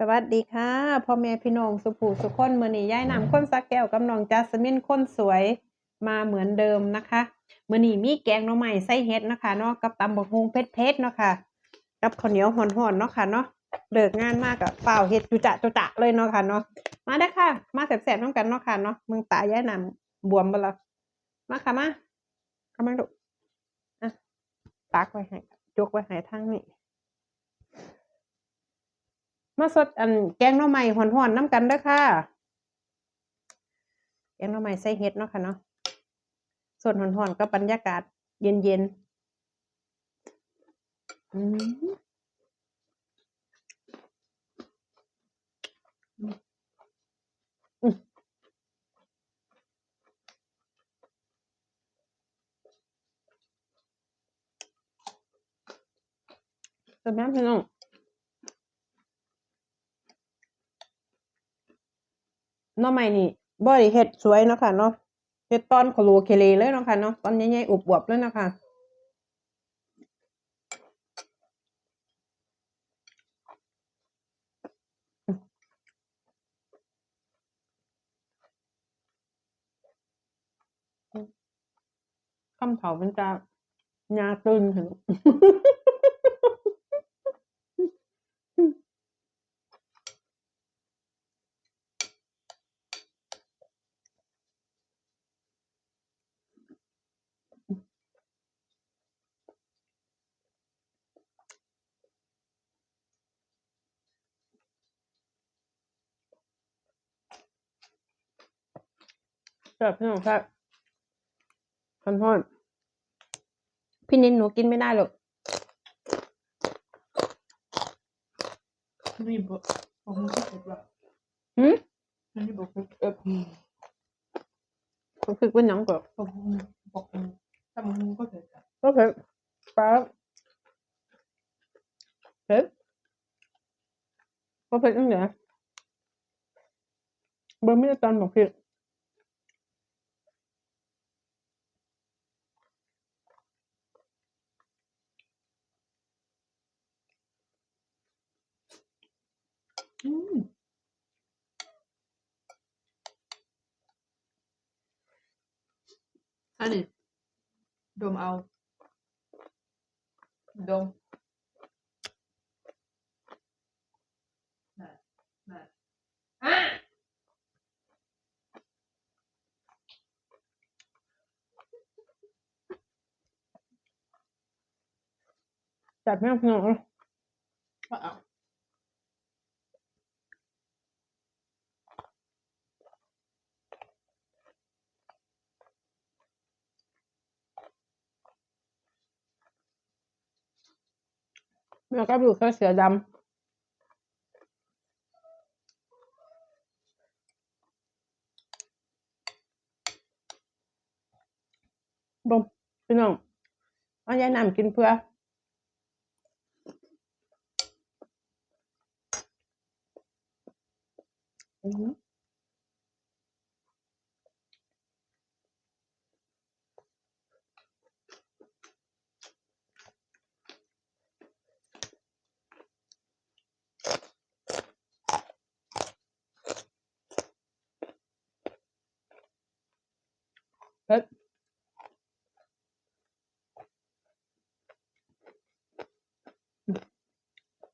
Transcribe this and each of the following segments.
สวัสดีค่ะพ่อแม่พี่น้องสุภูสุคนมือนี้ย้ายนำคนสักแก้วกับน้องจัสมินคนสวยมาเหมือนเดิมนะคะมือนี้มีแกงหน่อไม้ใส่เห็ดนะคะเนาะกับตำบักฮุงเผ็ดๆเนาะค่ะกับข้าวเหนียวห่อนๆเนาะค่ะเนาะเลิกงานมากกับเปล่าเห็ดจุจะจุจะเลยเนาะค่ะเนาะมาได้ค่ะ มาแสบๆน้ำกันเนาะค่ะเนาะมึงตาย้ายนำบวมบ่ละมาค่ะมาเอามาดูอะตักไว้ให้ยกไว้ให้ทางนี้ มาสดอันแกงหน่อไม้ห่อนๆน้ำกันเด้อค่ะ แกงหน่อไม้ใส่เห็ดเนาะค่ะเนาะส่วนหอนๆก็บรรยากาศ เย็นๆอืมอืมเป็นแม่พี่น้ องหน่อไมนี่บ่ได้เฮ็ดสวยเนาะค่ะเนาะเฮ็ดตอนโคโลเคเลเลยเนาะค่ะเนาะตอนใหญ่ๆอวบๆเลยเนาะค่ะคำเฒ่ามันจะหน้าตึงถึง แซ่บพี่น้องแซ่บฮ้อนๆพี่นินหนูกินไม่ได้หรอกนี่บอกบอกมึงก็เผ็ดว่ะหืมนี่บอกมึงเออรู้สึกว่าหยังก็บอกมึงบอกมึงถ้ามึงก็เผ็ดอะก็เผ็ดปลาเผ็ดก็เผ็ดตั้งแต่เบอร์ไม่ได้ตอนบอกพี่อืม อันนี้ดมเอา ดมน่ะน่ะอะจัดแม่พี่น้องก็เอา แล้วก็อยู่แค่เสือดำบมพี่น้องเอายายนำกินเพื่อ อือ หือเผ็ด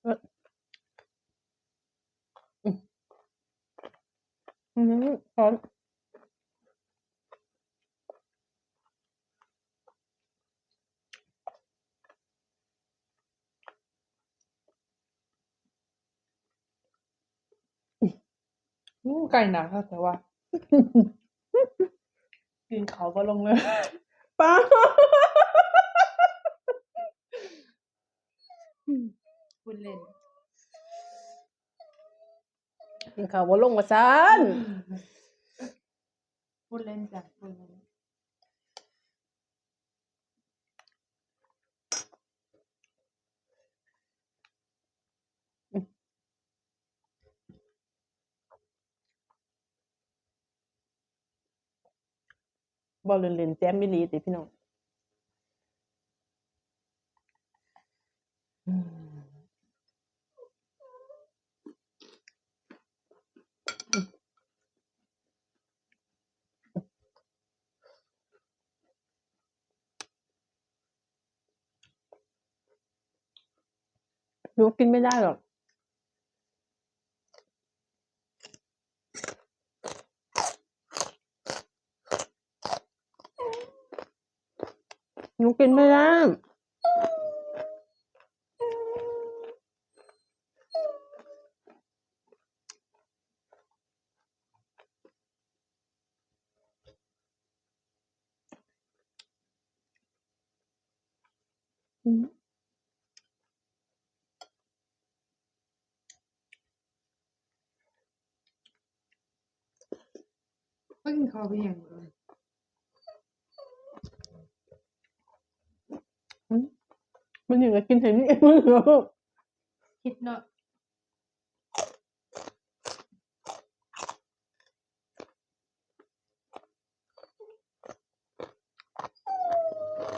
เผ็ดอืมอืมอนอืมไก่หนักค่ะแต่ว่า กินเขาก็ลงเลยป้าพูดเล่นกินข้าวบ่ลงว่าซันพูดเล่นจ้ะพูดเล่น บอลเล่นแจมไม่ลีสิพี่น้องหนูกินไม่ได้หรอก กินไม่ได้ อืมก็กินข้าวไปอย่างเดีย มันอยู่กับกินเห็นนี่มึงเหรอคิดเนาะ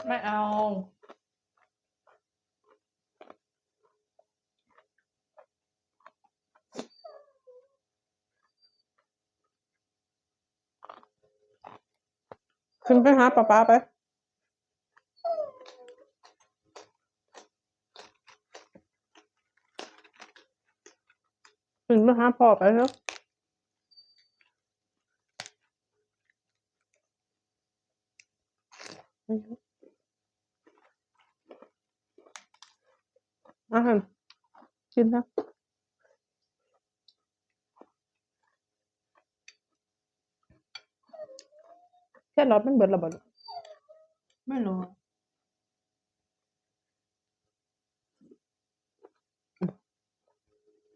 ไม่เอาขึ้นไปหาป๊าป๊าไป ขึ้นไปหาพ่อไปแล้วอาหารกินนะแค่รถมันเบิดระเบิดไม่รู้อะ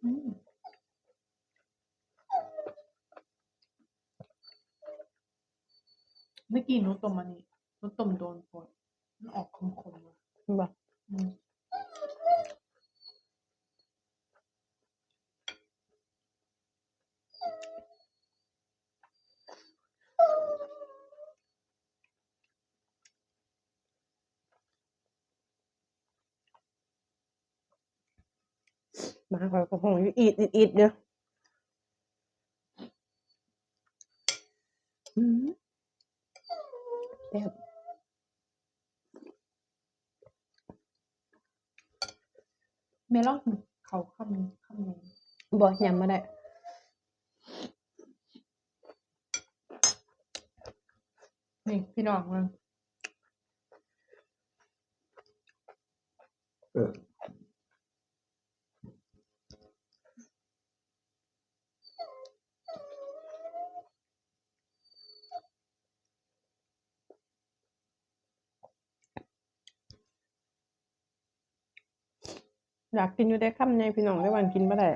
อืมเมื่อ กี้หนูต้มอันนี้หนูต้มโดนปวดมันออกขมๆอะบ่อืมมาคอยกระพงอยู่อีดอีดอีดเดียวอืมแซ่บเมลอนเขาคำคำนี้บ่ยำมาได้นี่พี่น้องมันอ อยากกินอยู่ได้คำไงพี่น้องได้วันกินมาได้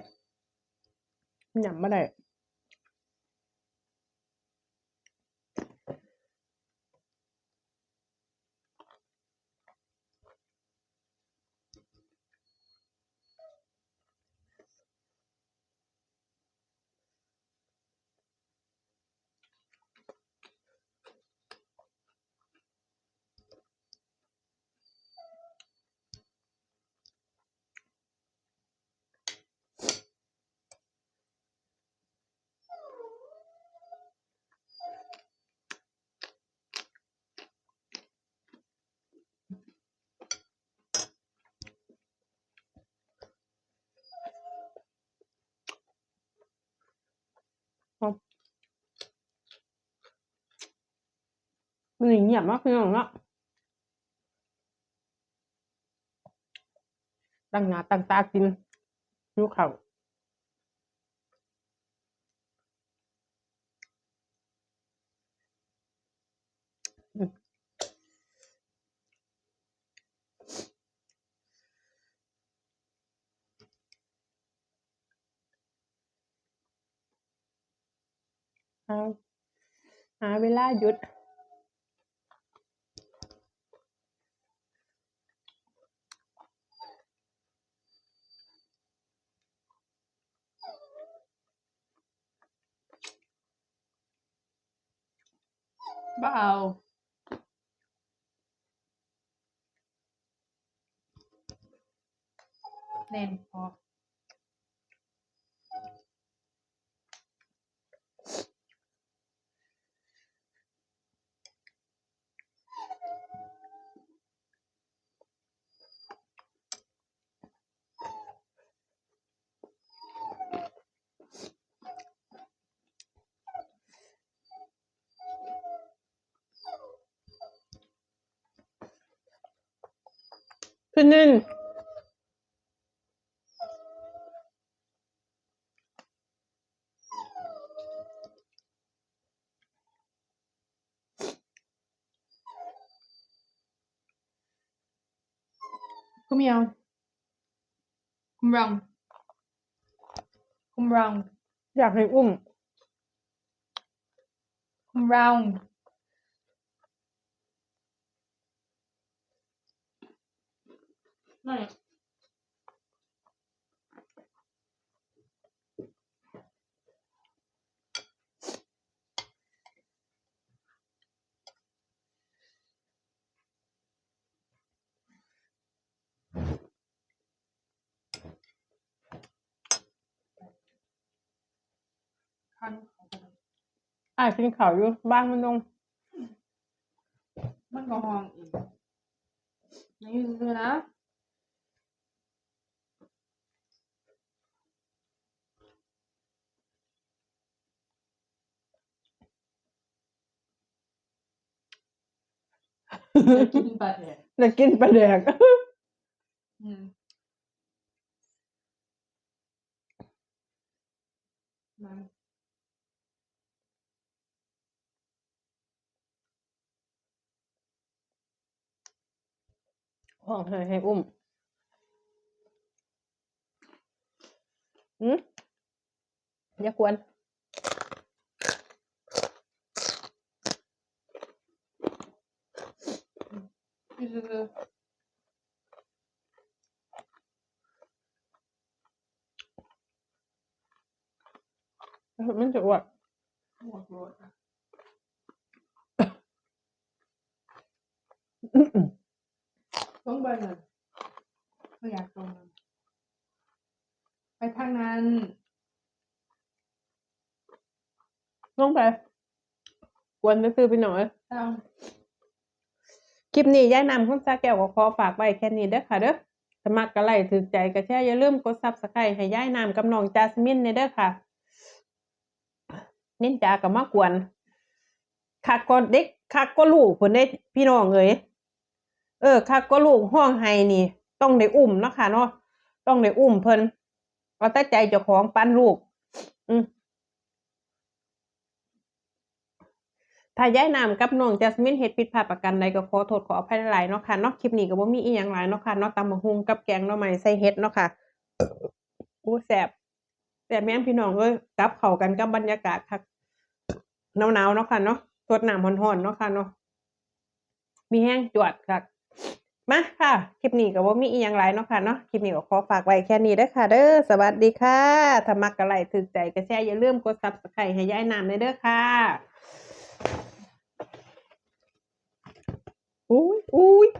ยำมาได้ นเงียบมากพี่น้องเนาะตั้งหน้าตั้งตากินหิวข้าวหาหาเวลาหยุด บ้าเอาแน่นพอพี่นิน Kom igen. Kom round. Kom round. อยากให้อุ้ม Kom round. Nej. Kan อ่ากินข้าวอยู่บ้านมันลงมันก็ห้องอีกนี่ซื้อๆนะ จะกินปลาแดกจะกินปลาแดกอืมมาห้องให้ให้อุ้มอืมอย่ากวน นี่ซื้อ มันจะอ้วกๆหัวโกรธอะต้องไปเลยไม่อยากตรงนั้นไปทางนั้นลงไปกวนไปซื้อไปหน่อยตาม คลิปนี้ย่ายนำคุณซาแก้วก็ขอฝากไว้แค่นี้เด้อค่ะเด้อสมัครกระไลถือใจกระแช่อย่าลืมกดซับสไครต์ให้ย่ายนำกับน้องจาสมินในเด้อค่ะนินจากัมากวนคักก็เด็กคักก็ลูกผลได้พี่น้องเอ้ยเออคักก็ลูกห้องไห้นี่ ต้องได้อุ้มเนาะค่ะเนาะต้องได้อุ้มเพิ่นเอาแต่ใจเจ้าของปั้นลูก อืม ถ้าย้ายนามกับน้องจัสมินเฮ็ดผิดพลาดประกันใดก็ขอโทษขออภัยหลายเนาะค่ะเนาะคลิปนี้ก็บ่มีอีหยังหลายเนาะค่ะเนาะตำบักหุ่งกับแกงหน่อไม้ใส่เฮ็ดเนาะค่ะอู้แซ่บแซ่บแม่พี่น้องเอ้ยกลับเข้ากันกับบรรยากาศคักหนาวๆเนาะค่ะเนาะสดน้ำร้อนๆเนาะค่ะเนาะมีแห้งจวดคักมาค่ะ คลิปนี้ก็บ่มีอีหยังหลายเนาะค่ะเนาะคลิปนี้ก็ขอฝากไว้แค่นี้เด้อค่ะ เด้อสวัสดีค่ะถ้ามักกะไลค์ถูกใจก็แชร์อย่าลืมกด Subscribe ให้ยายน้ำในเด้อค่ะ อุ้ยอุ้ย